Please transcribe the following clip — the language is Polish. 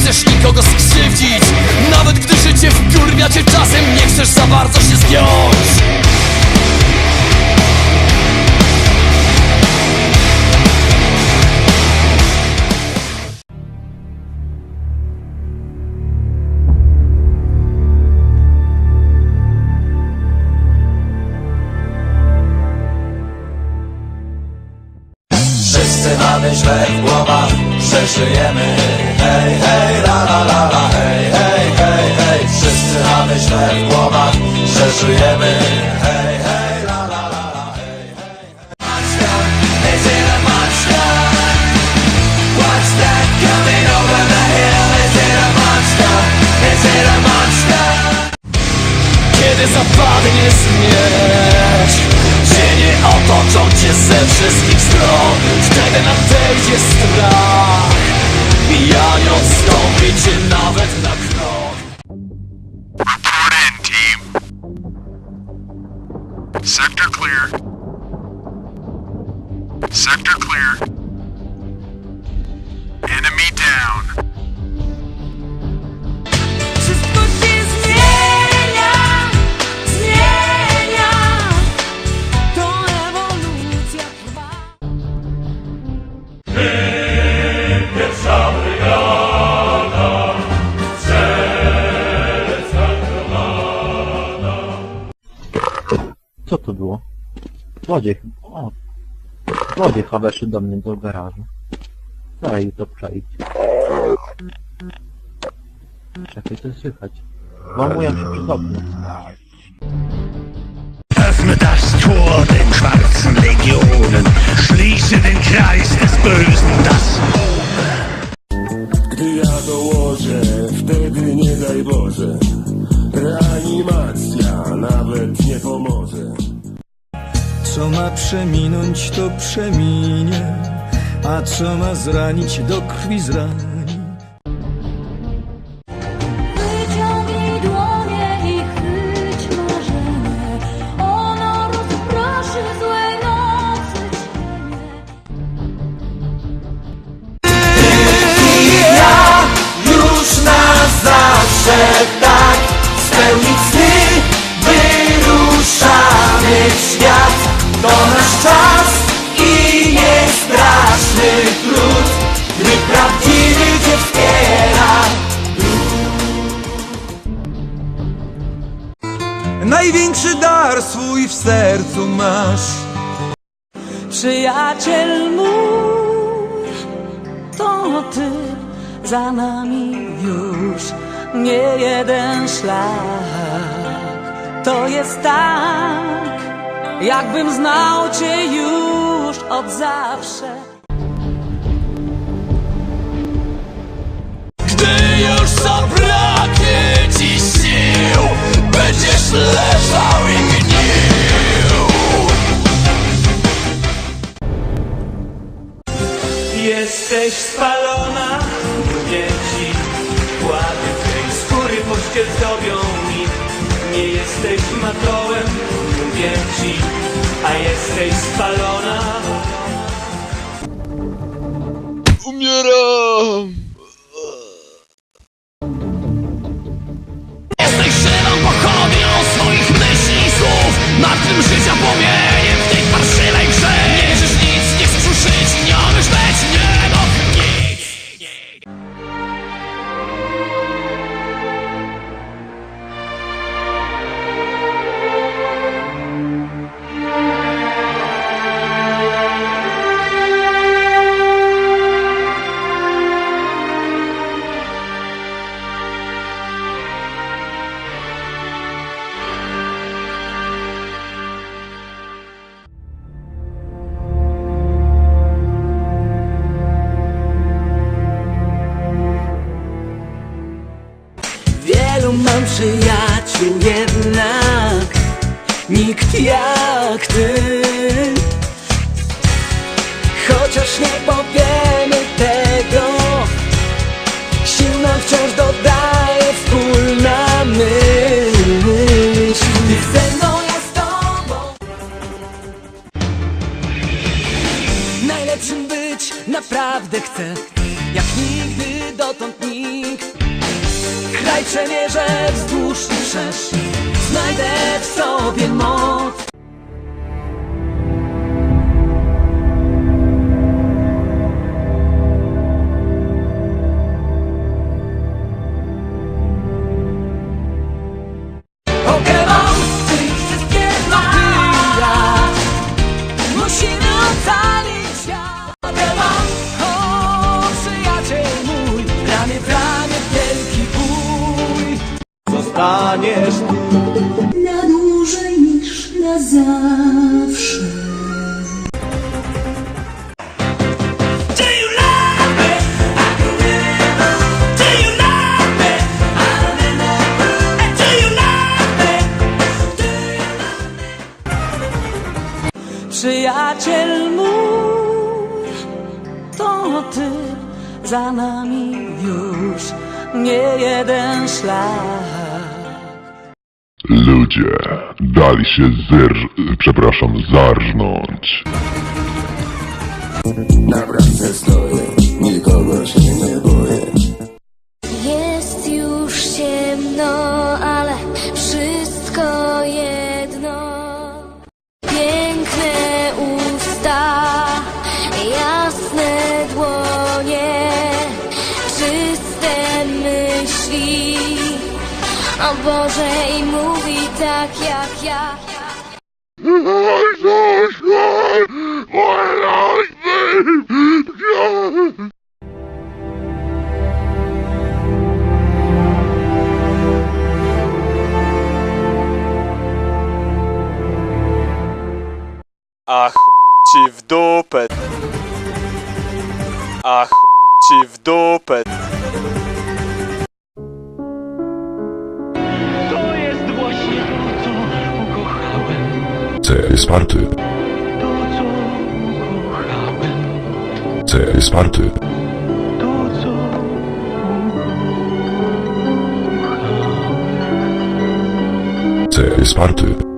chcesz nikogo skrzywdzić. Nawet gdy życie wkurwia cię czasem Nie chcesz za bardzo się zgiąć źle w głowach, że żyjemy Hej, hej, la la la la, hej, hej, hej, hej Wszyscy mamy źle w głowach, że żyjemy Hej, hej, la la la la, hej, hej, hej Monster, is it a monster? What's that coming over the hill? Is it a monster? Is it a monster? Kiedy zapadnie śmierć Otoczą cię ze wszystkich stron Wtedy nadejdzie strach cię nawet na krok Report in, team. Sector clear. Sector clear. Co to było? Złodziej. O. Złodziej chyba do mnie do garażu. Dalej to przejść. Czekaj, to słychać. Włamują się przez. Öffne das Tor schwarzen Legionen, schließe den Co ma przeminąć, to przeminie, a co ma zranić, do krwi zrani. Dar swój w sercu masz. Przyjaciel mój, to ty za nami już nie jeden szlak. To jest tak, jakbym znał cię już od zawsze. Jesteś spalona, mówię ci Ładnie tej skóry pościel zrobią mi. Nie jesteś matołem, mówię ci A jesteś spalona. Jesteś żywą pochodnią swoich myśli i słów. Życia płomieniem przyjaciół jednak Nikt jak ty. Chociaż nie powiemy tego Silna wciąż dodaje wspólna myśl. Ty ze mną, ja z tobą. Najlepszym być naprawdę chcę Jak nigdy dotąd nikt. Kraj przemierzę wzdłuż i Znajdę w sobie moc Zostaniesz tu na dłużej niż na zawsze. Do you love me? I can never. Do you love me? I remember. Do you love me? Do you Przyjaciel mój To ty za nami już Nie jeden szlak Ludzie dali się zerż... przepraszam, zarżnąć. Naprawdę stoję, nikogo się nie boję. Jest już ciemno, I mówi tak jak ja. Ci w dupę. A chuj ci w dupę. jest party. C jest party. C jest party.